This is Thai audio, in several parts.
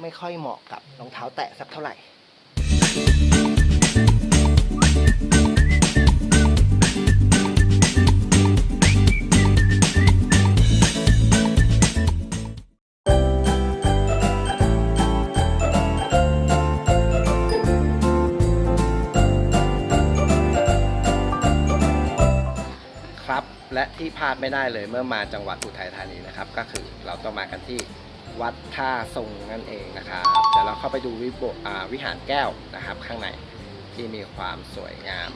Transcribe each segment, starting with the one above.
ไม่ค่อยเหมาะกับรองเท้าแตะสักเท่าไหร่ และที่พลาดไม่ได้เลยเมื่อมาจังหวัดอุทัยธานีนะครับ ก็คือเราต้องมากันที่วัดท่าทรงนั่นเองนะครับเดี๋ยวเราเข้าไปดูวิบวิหารแก้วนะครับ ข้างในที่มีความสวยงาม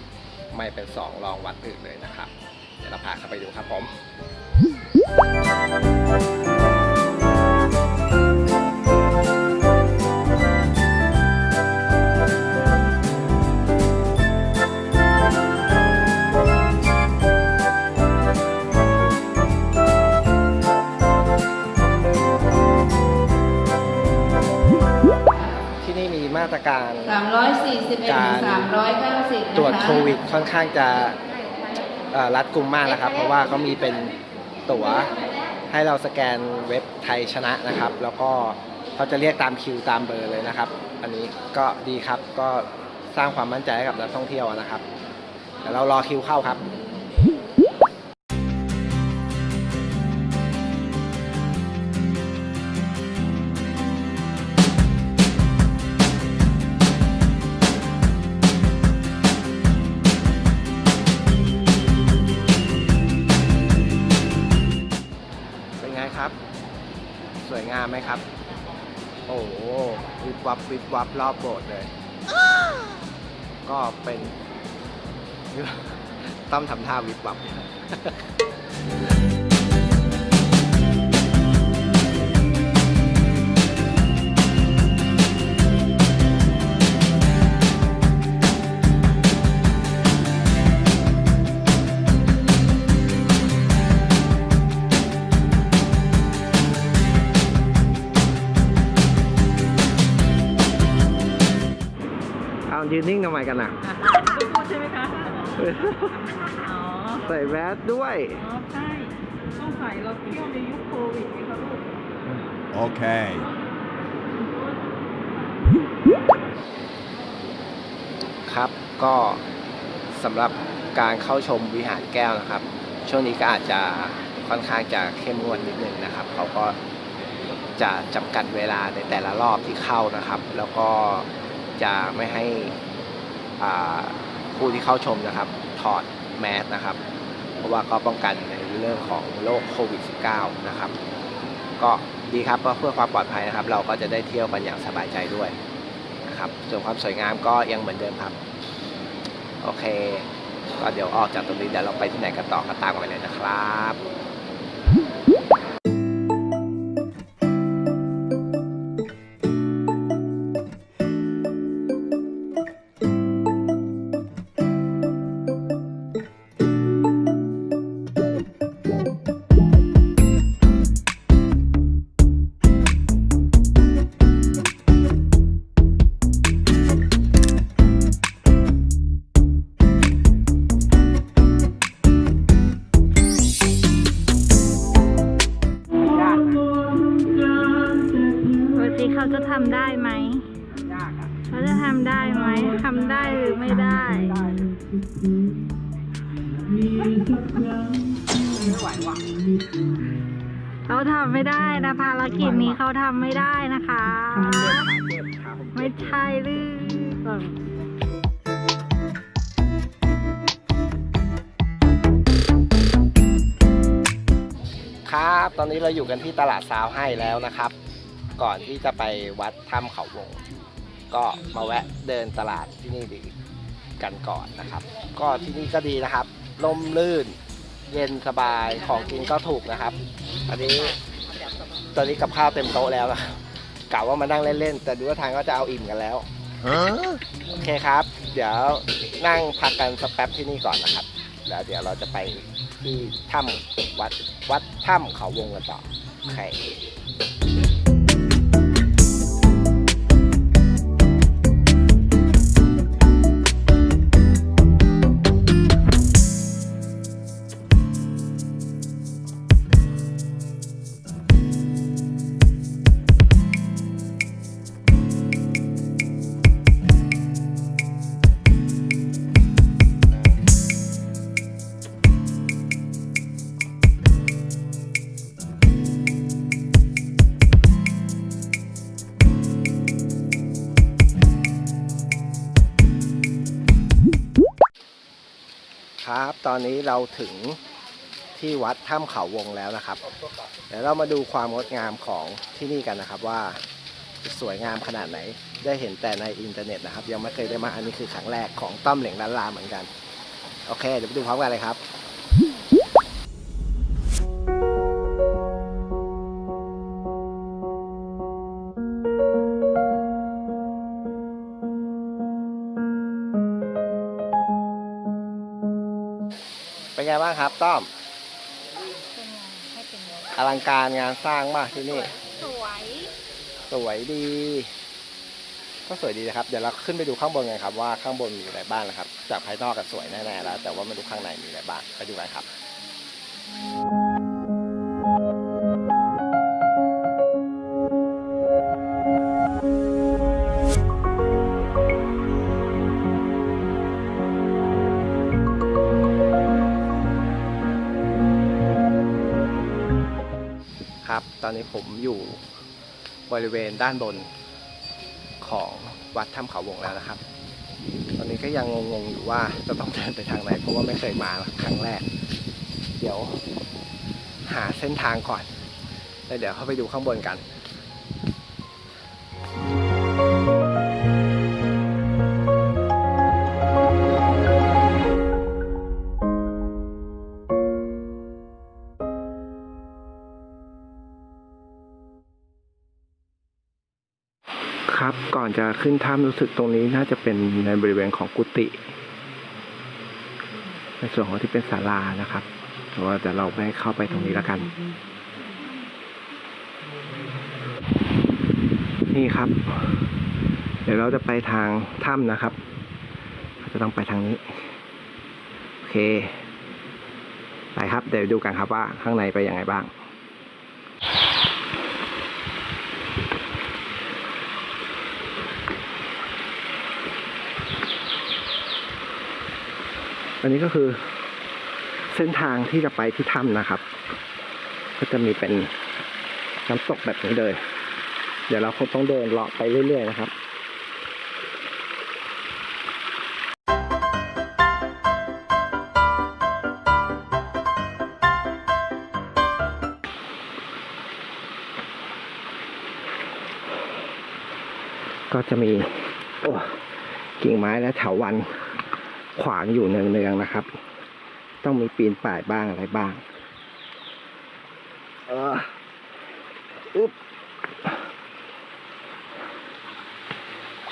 ไม่เป็นสองรองวัดอื่นเลยนะครับ เดี๋ยวเราพาเข้าไปดูครับผม ค่อนข้างจะรัดกุมมากนะครับ เพราะว่าเขามีเป็นตั๋วให้เราสแกนเว็บไทยชนะนะครับ แล้วก็เขาจะเรียกตามคิวตามเบอร์เลยนะครับ อันนี้ก็ดีครับก็สร้างความมั่นใจให้กับนักท่องเที่ยวนะครับเดี๋ยวเรารอคิวเข้าครับามไหมครับ โอ้โหวิบวับวิบวับรอบโบสถ์เลย ก็เป็นต้องทำท่าวิบวับ กันอะพูดใช่ไหมคะ อ๋อ ใส่แมสด้วย อ๋อ ใช่ ต้องใส่เราเที่ยวในยุคโควิดไงคะลูก Okay. ครับก็สำหรับการเข้าชมวิหารแก้วนะครับ ช่วงนี้ก็อาจจะค่อนข้างจะเข้มงวดนิดนึงนะครับเขาก็จะจำกัดเวลาในแต่ละรอบที่เข้านะครับ แล้วก็จะไม่ให้ ผู้ที่เข้าชมนะครับถอดแมสนะครับ เพราะว่าก็ป้องกันในเรื่องของโรคโควิด -19 นะครับ ก็ดีครับเพื่อความปลอดภัยนะครับ เราก็จะได้เที่ยวกันอย่างสบายใจด้วยนะครับส่วนความสวยงามก็ยังเหมือนเดิมครับ โอเค ก็เดี๋ยวออกจากตรงนี้เดี๋ยวเราไปที่ไหนกันต่อก็ตามกันไปเลยนะครับ เขาจะทำได้ไหมเขาจะทำได้ไหมทำได้หรือไม่ได้เขาทำไม่ได้นะภารกิจนี้เขาทำไม่ได้นะคะไม่ใช่หรือครับ ตอนนี้เราอยู่กันที่ตลาดซาวให้แล้วนะครับ ก่อนที่จะไปวัดถ้ำเขาวง ก็มาแวะเดินตลาดที่นี่ดีกันก่อนนะครับ ก็ที่นี่ก็ดีนะครับลมลื่น เย็นสบายของกินก็ถูกนะครับอันนี้ตอนนี้กับข้าวเต็มโต๊ะแล้วนะครับกะว่ามานั่งเล่นๆแต่ดูว่าทางก็จะเอาอิ่มกันแล้วโอเคครับ เดี๋ยวนั่งพักกันสักแป๊บที่นี่ก่อนนะครับ แล้วเดี๋ยวเราจะไปที่ถ้ำวัดวัดถ้ำเขาวงกันต่อโอเค ตอนนี้เราถึงที่วัดถ้ำเขาวงแล้วนะครับ เดี๋ยวเรามาดูความงดงามของที่นี่กันนะครับว่าสวยงามขนาดไหน ได้เห็นแต่ในอินเทอร์เน็ตนะครับ ยังไม่เคยได้มาอันนี้คือครั้งแรกของต้อมเหล่งล้านลาเหมือนกัน โอเค เดี๋ยวไปดูพร้อมกันเลยครับ ไงบ้างครับต้อมเป็นไงให้เป็นไงอลังการงานสร้างมากที่นี่ สวย สวยดี ก็สวยดีนะครับ เดี๋ยวเราขึ้นไปดูข้างบนกันครับว่าข้างบนมีอะไรบ้างนะครับ จากภายนอกก็สวยแน่ๆแล้ว แต่ว่ามาดูข้างในมีอะไรบ้างไปดูกันครับ อนนี้ผมอยู่บริเวณด้านบนของวัดถ้ำเขาวงแล้วนะครับ ตอนนี้ก็ยังงงๆอยู่ว่าจะต้องเดินไปทางไหนเพราะว่าไม่เคยมาครั้งแรก เดี๋ยวหาเส้นทางก่อนแล้วเดี๋ยวเข้าไปดูข้างบนกัน จะขึ้นถ้ำรู้สึกตรงนี้น่าจะเป็นในบริเวณของกุฏิในส่วนของที่เป็นศาลานะครับแต่ว่าจะเราไม่เข้าไปตรงนี้แล้วกัน นี่ครับ เดี๋ยวเราจะไปทางถ้ำนะครับ จะต้องไปทางนี้ โอเค ไปครับ เดี๋ยวดูกันครับว่าข้างในไปยังไงบ้าง อันนี้ก็คือเส้นทางที่จะไปที่ถ้ำนะครับ ก็จะมีเป็นน้ำตกแบบนี้เลย เดี๋ยวเราคงต้องเดินเลาะไปเรื่อย ๆ นะครับก็จะมี โอ้กิ่งไม้และเถาวัน ขวางอยู่เนืองๆนะครับ ต้องมีปีนป่ายบ้างอะไรบ้างเอออึ๊บ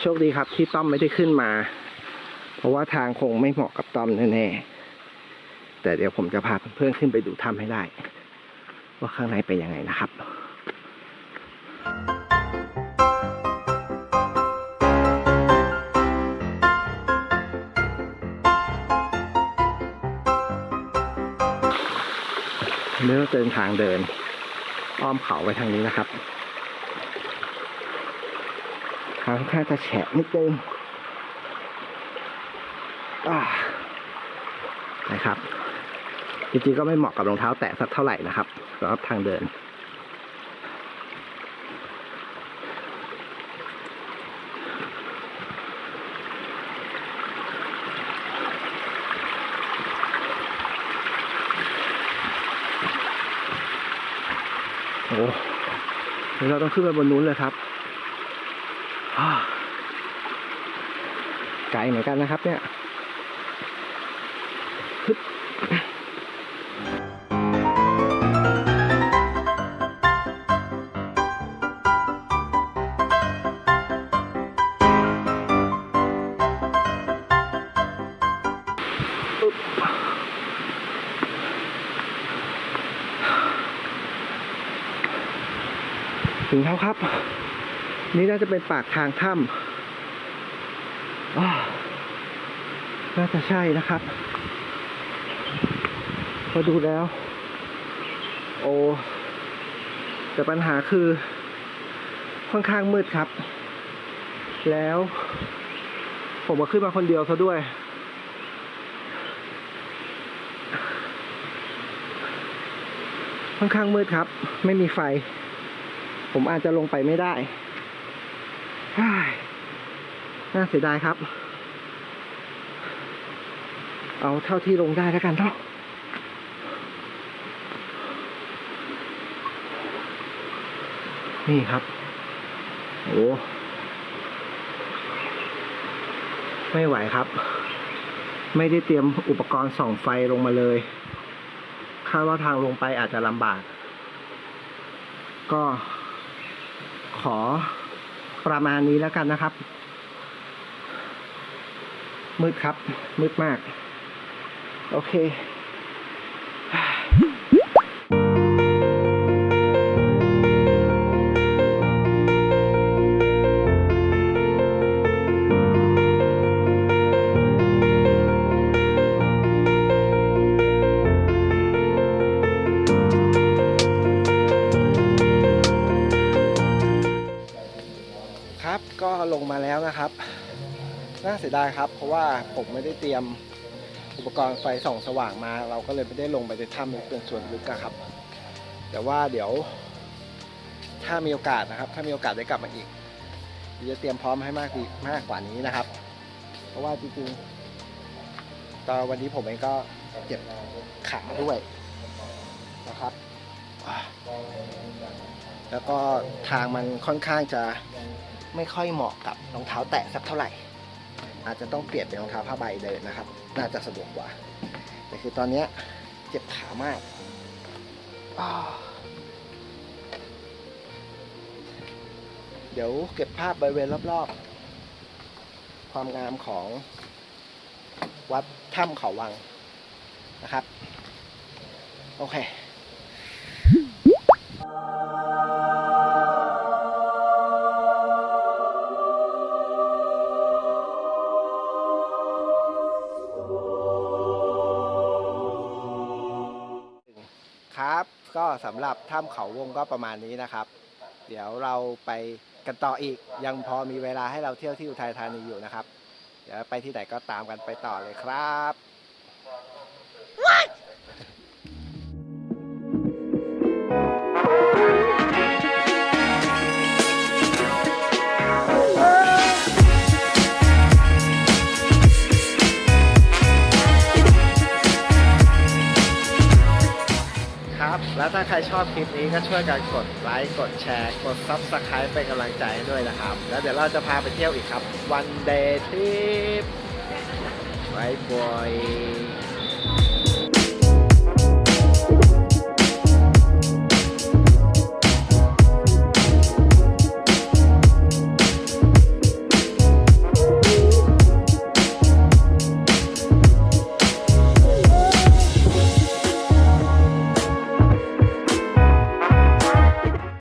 โชคดีครับที่ต้อมไม่ได้ขึ้นมา เพราะว่าทางคงไม่เหมาะกับต้อมแน่ๆแต่เดี๋ยวผมจะพาเพื่อนๆขึ้นไปดูถ้ำให้ได้ ว่าข้างในเป็นยังไงนะครับ เลือเดินทางเดิน อ้อมเขาไปทางนี้นะครับทางค่อนข้างจะแฉะนิดนึงนะครับ จริงๆก็ไม่เหมาะกับรองเท้าแตะสักเท่าไหร่นะครับสำหรับทางเดิน โอ้ เดี๋ยวเราต้องขึ้นไปบนนู้นเลยครับไกลเหมือนกันนะครับเนี่ย ถึงแล้วครับ นี่น่าจะเป็นปากทางถ้ำน่าจะใช่นะครับพอดูแล้ว โอ้ แต่ปัญหาคือค่อนข้างมืดครับ แล้ว ผมมาขึ้นมาคนเดียวซะด้วย ค่อนข้างมืดครับ ไม่มีไฟ ผมอาจจะลงไปไม่ได้ น่าเสียดายครับเอเอาเท่าที่ลงได้แล้วกันเนาะนี่ครับ โอ้ไม่ไหวครับ ไม่ได้เตรียมอุปกรณ์ส่องไฟลงมาเลย คาดว่าทางลงไปอาจจะลำบาก ก็ ขอประมาณนี้แล้วกันนะครับ มืดครับ มืดมาก โอเค ผมไม่ได้เตรียมอุปกรณ์ไฟส่องสว่างมา เราก็เลยไม่ได้ลงไปในถ้ำเป็นส่วนลึกอะครับ แต่ว่าเดี๋ยว ถ้ามีโอกาสนะครับ ถ้ามีโอกาสได้กลับมาอีกจะเตรียมพร้อมให้มากดีมากกว่านี้นะครับ เพราะว่าจริงๆตอนวันนี้ผมเองก็เจ็บขาด้วยนะครับ แล้วก็ทางมันค่อนข้างจะไม่ค่อยเหมาะกับรองเท้าแตะสักเท่าไหร่ อาจจะต้องเปลี่ยนเป็นรองเท้าผ้าใบเดินนะครับ น่าจะสะดวกกว่า แต่คือตอนนี้เจ็บขามากเดี๋ยวเก็บภาพบริเวณรอบๆ ความงามของวัดถ้ำเขาวังนะครับ โอเค สำหรับถ้ำเขาวงก็ประมาณนี้นะครับ เดี๋ยวเราไปกันต่ออีกยังพอมีเวลาให้เราเที่ยวที่อุทัยธานีอยู่นะครับ เดี๋ยวไปที่ไหนก็ตามกันไปต่อเลยครับครับ ลิปนี้ก็ช่วยกันกดไลค์กดแชร์กด Subscribe เป็นกำลังใจให้ด้วยนะครับ แล้วเดี๋ยวเราจะพาไปเที่ยวอีกครับวันเดย์ทริปไว้บอย